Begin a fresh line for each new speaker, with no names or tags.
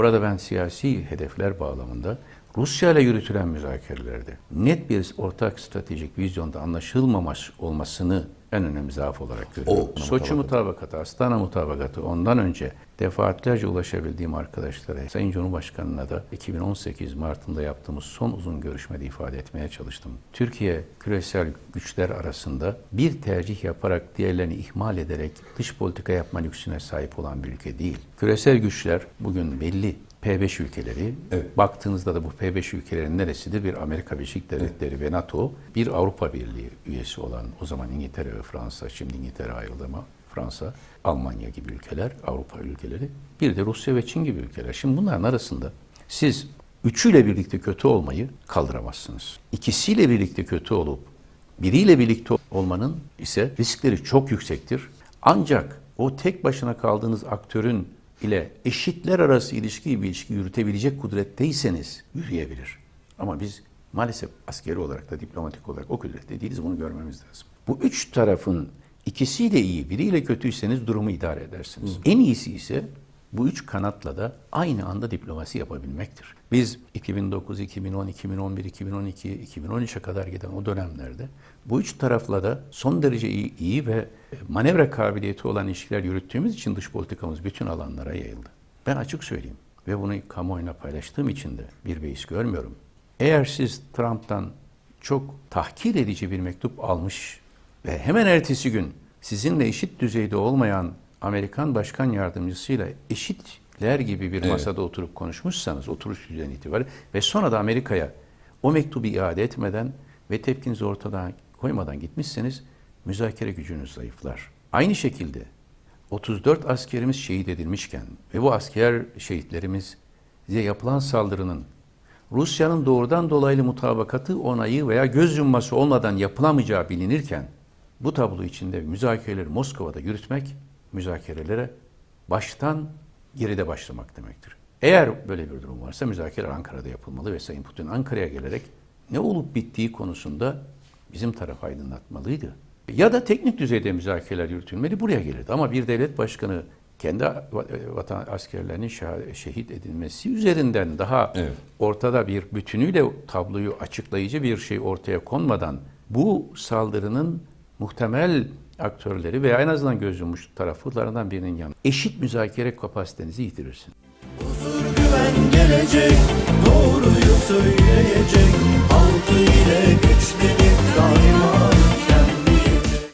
Burada ben siyasi hedefler bağlamında Rusya ile yürütülen müzakerelerde net bir ortak stratejik vizyonda anlaşılmamış olmasını en önemli zaaf olarak görüyorum.
O,
Soçi mutabakatı, Astana mutabakatı ondan önce defaatlerce ulaşabildiğim arkadaşlara, Sayın Cumhurbaşkanı'na da 2018 Mart'ında yaptığımız son uzun görüşmede ifade etmeye çalıştım. Türkiye küresel güçler arasında bir tercih yaparak diğerlerini ihmal ederek dış politika yapma lüksüne sahip olan bir ülke değil. Küresel güçler bugün belli P5 ülkeleri,
Evet.
baktığınızda da bu P5 ülkelerin neresidir? Bir Amerika Birleşik Devletleri ve NATO, bir Avrupa Birliği üyesi olan o zaman İngiltere ve Fransa, şimdi İngiltere ayrıldı ama Fransa, Almanya gibi ülkeler, Avrupa ülkeleri, bir de Rusya ve Çin gibi ülkeler. Şimdi bunların arasında siz üçüyle birlikte kötü olmayı kaldıramazsınız. İkisiyle birlikte kötü olup biriyle birlikte olmanın ise riskleri çok yüksektir. Ancak o tek başına kaldığınız aktörün ile eşitler arası ilişki bir ilişki yürütebilecek kudretteyseniz yürüyebilir. Ama biz maalesef askeri olarak da diplomatik olarak o kudrette değiliz. Bunu görmemiz lazım. Bu üç tarafın ikisiyle iyi, biriyle kötüyseniz durumu idare edersiniz. En iyisi ise bu üç kanatla da aynı anda diplomasi yapabilmektir. Biz 2009, 2010, 2011, 2012, 2013'e kadar giden o dönemlerde bu üç tarafla da son derece iyi, iyi ve manevra kabiliyeti olan ilişkiler yürüttüğümüz için dış politikamız bütün alanlara yayıldı. Ben açık söyleyeyim ve bunu kamuoyuna paylaştığım için de bir beis görmüyorum. Eğer siz Trump'tan çok tahkir edici bir mektup almış ve hemen ertesi gün sizinle eşit düzeyde olmayan Amerikan Başkan Yardımcısıyla eşitler gibi bir
Evet.
masada oturup konuşmuşsanız oturuş düzeni itibariyle ve sonra da Amerika'ya o mektubu iade etmeden ve tepkinizi ortadan koymadan gitmişseniz müzakere gücünüz zayıflar. Aynı şekilde 34 askerimiz şehit edilmişken ve bu asker şehitlerimize yapılan saldırının Rusya'nın doğrudan dolaylı mutabakatı onayı veya göz yumması olmadan yapılamayacağı bilinirken bu tablo içinde müzakereleri Moskova'da yürütmek müzakerelere baştan geride başlamak demektir. Eğer böyle bir durum varsa müzakereler Ankara'da yapılmalı ve Sayın Putin Ankara'ya gelerek ne olup bittiği konusunda bizim taraf aydınlatmalıydı. Ya da teknik düzeyde müzakereler yürütülmeli buraya gelirdi. Ama bir devlet başkanı kendi va- vatan askerlerinin şehit edilmesi üzerinden daha
Evet.
ortada bir bütünüyle tabloyu açıklayıcı bir şey ortaya konmadan bu saldırının muhtemel aktörleri veya en azından göz yummuş taraflarından birinin yanı eşit müzakere kapasitenizi yitirirsiniz.
Huzur güven gelecek. Doğruyu söyleyecek